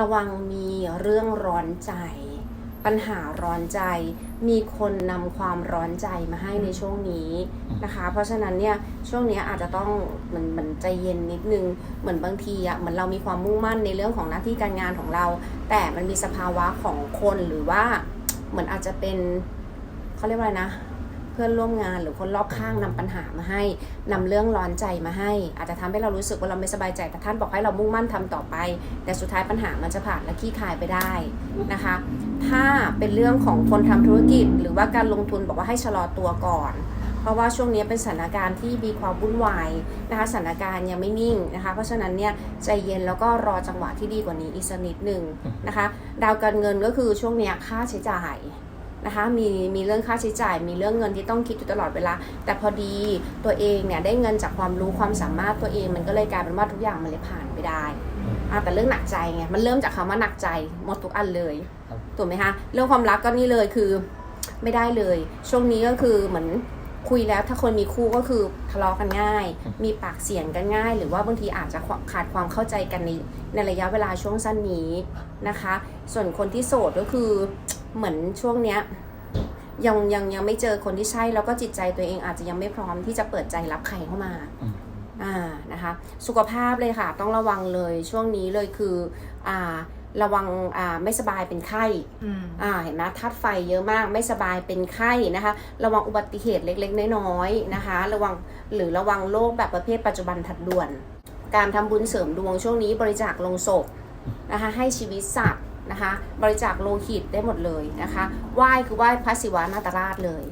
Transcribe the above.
ระวังมีเรื่องร้อนใจ ปัญหาร้อนใจ มีคนนำความร้อนใจมาให้ในช่วงนี้นะคะ เพราะฉะนั้นเนี่ยช่วงเนี้ยอาจจะต้องเหมือนเหมือนใจเย็นนิดนึงเหมือนบางทีอะเหมือนเรามีความมุ่งมั่นในเรื่องของหน้าที่การงานของเรา แต่มันมีสภาวะของคนหรือว่าเหมือนอาจจะเป็นเขาเรียกว่าอะไรนะเพื่อนร่วมงานหรือคนรอบข้างนำปัญหามาให้นำเรื่องร้อนใจมาให้ อาจจะทำให้เรารู้สึกว่าเราไม่สบายใจ แต่ท่านบอกให้เรามุ่งมั่นทำต่อไป แต่สุดท้ายปัญหามันจะผ่านและขี้คายไปได้นะคะ ถ้าเป็นเรื่องของคนทำธุรกิจ หรือว่าการลงทุนบอกว่าให้ชะลอตัวก่อนเพราะว่าช่วงนี้เป็นสถานการณ์ที่มีความวุ่นวายนะคะสถานการณ์ยังไม่นิ่งนะคะ เพราะฉะนั้นเนี่ยใจเย็นแล้วก็รอจังหวะที่ดีกว่านี้อีกสักนิดหนึ่งนะคะ ดาวการเงินก็คือช่วงเนี้ยค่าใช้จ่าย นะคะมีมีเรื่องค่าใช้จ่าย มีเรื่องเงินที่ต้องคิดอยู่ตลอดเวลา แต่พอดีตัวเองเนี่ยได้เงินจากความรู้ความสามารถตัวเอง มันก็เลยกลายเป็นว่าทุกอย่างมันเลยผ่านไปได้อะแต่เรื่องหนักใจไงมันเริ่มจากคำว่าหนักใจหมดทุกอันเลยครับถูกไหมคะเรื่องความรักก็นี่เลยคือไม่ได้เลย ช่วงนี้ก็คือเหมือนคุยแล้วถ้าคนมีคู่ก็คือทะเลาะกันง่าย มีปากเสียงกันง่าย หรือว่าบางทีอาจจะขาดความเข้าใจกันในในระยะเวลาช่วงสั้นนี้นะคะ ส่วนคนที่โสดก็คือ เหมือนช่วงเนี้ยยังยังยังไม่เจอคนที่ใช่แล้วก็จิตใจตัวเองอาจจะยังไม่พร้อมที่จะเปิดใจรับใครเข้ามาอืมอ่านะคะ สุขภาพเลยค่ะ ต้องระวังเลยช่วงนี้เลยคืออ่าระวังอ่าไม่สบายเป็นไข้อืมอ่าเห็นไหมธาตุไฟเยอะมากไม่สบายเป็นไข้นะคะ ระวังอุบัติเหตุเล็กๆ น้อยๆนะคะ ระวังหรือระวังโรคแบบประเภทปัจจุบันทัดด่วน การทำบุญเสริมดวงช่วงนี้บริจาคลงศพนะคะให้ชีวิตสัตว์ นะคะ บริจาคโลหิตได้หมดเลยนะคะไหว้คือไหว้พระศิวะนาตราชเลย